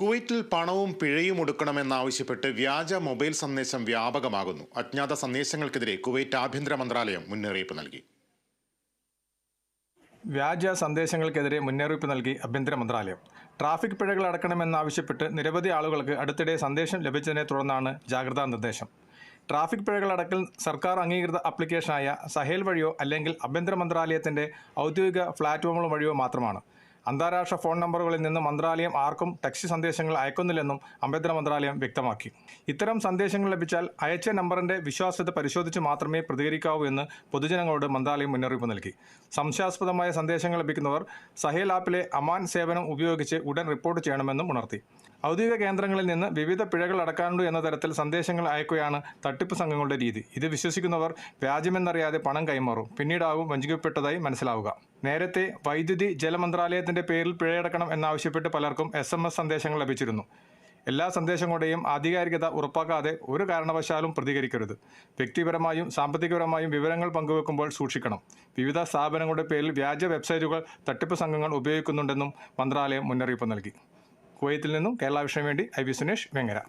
കുവൈറ്റിൽ പണവും പിഴയും ഒടുക്കണമെന്നാവശ്യപ്പെട്ട് വ്യാജ മൊബൈൽ സന്ദേശം വ്യാപകമാകുന്നു. അജ്ഞാത സന്ദേശങ്ങൾക്കെതിരെ കുവൈറ്റ് ആഭ്യന്തര മന്ത്രാലയം മുന്നറിയിപ്പ് നൽകി. വ്യാജ സന്ദേശങ്ങൾക്കെതിരെ മുന്നറിയിപ്പ് നൽകി ആഭ്യന്തര മന്ത്രാലയം. ട്രാഫിക് പിഴകൾ അടക്കണമെന്നാവശ്യപ്പെട്ട് നിരവധി ആളുകൾക്ക് അടുത്തിടെ സന്ദേശം ലഭിച്ചതിനെ തുടർന്നാണ് ജാഗ്രതാ നിർദ്ദേശം. ട്രാഫിക് പിഴകൾ അടക്കൽ സർക്കാർ അംഗീകൃത ആപ്ലിക്കേഷനായ സഹേൽ വഴിയോ അല്ലെങ്കിൽ ആഭ്യന്തര മന്ത്രാലയത്തിന്റെ ഔദ്യോഗിക പ്ലാറ്റ്ഫോമുകൾ വഴിയോ മാത്രമാണ്. അന്താരാഷ്ട്ര ഫോൺ നമ്പറുകളിൽ നിന്ന് മന്ത്രാലയം ആർക്കും ടെക്സ്റ്റ് സന്ദേശങ്ങൾ അയക്കുന്നില്ലെന്നും ആഭ്യന്തര മന്ത്രാലയം വ്യക്തമാക്കി. ഇത്തരം സന്ദേശങ്ങൾ ലഭിച്ചാൽ അയച്ച നമ്പറിന്റെ വിശ്വാസ്യത പരിശോധിച്ച് മാത്രമേ പ്രതികരിക്കാവൂ എന്ന് പൊതുജനങ്ങളോട് മന്ത്രാലയം മുന്നറിയിപ്പ് നൽകി. സംശയാസ്പദമായ സന്ദേശങ്ങൾ ലഭിക്കുന്നവർ സഹേൽ ആപ്പിലെ അമാൻ സേവനം ഉപയോഗിച്ച് ഉടൻ റിപ്പോർട്ട് ചെയ്യണമെന്നും ഉണർത്തി. ഔദ്യോഗിക കേന്ദ്രങ്ങളിൽ നിന്ന് വിവിധ പിഴകൾ അടക്കാനുണ്ട് എന്ന തരത്തിൽ സന്ദേശങ്ങൾ അയക്കുകയാണ് തട്ടിപ്പ് സംഘങ്ങളുടെ രീതി. ഇത് വിശ്വസിക്കുന്നവർ വ്യാജമെന്നറിയാതെ പണം കൈമാറും. പിന്നീടാവും വഞ്ചിക്കപ്പെട്ടതായി മനസ്സിലാവുക. നേരത്തെ വൈദ്യുതി ജലമന്ത്രാലയത്തിന്റെ പേരിൽ പിഴയടക്കണം എന്നാവശ്യപ്പെട്ട് പലർക്കും എസ് എം എസ് സന്ദേശങ്ങൾ ലഭിച്ചിരുന്നു. എല്ലാ സന്ദേശങ്ങളുടെയും ആധികാരികത ഉറപ്പാക്കാതെ ഒരു കാരണവശാലും പ്രതികരിക്കരുത്. വ്യക്തിപരമായും സാമ്പത്തികപരമായും വിവരങ്ങൾ പങ്കുവെക്കുമ്പോൾ സൂക്ഷിക്കണം. വിവിധ സ്ഥാപനങ്ങളുടെ പേരിൽ വ്യാജ വെബ്സൈറ്റുകൾ തട്ടിപ്പ് സംഘങ്ങൾ ഉപയോഗിക്കുന്നുണ്ടെന്നും മന്ത്രാലയം മുന്നറിയിപ്പ് നൽകി. കുവൈത്തിൽ നിന്നും കേരള വിഷയം വേണ്ടി ഐ വി സുനേഷ് വെങ്ങര.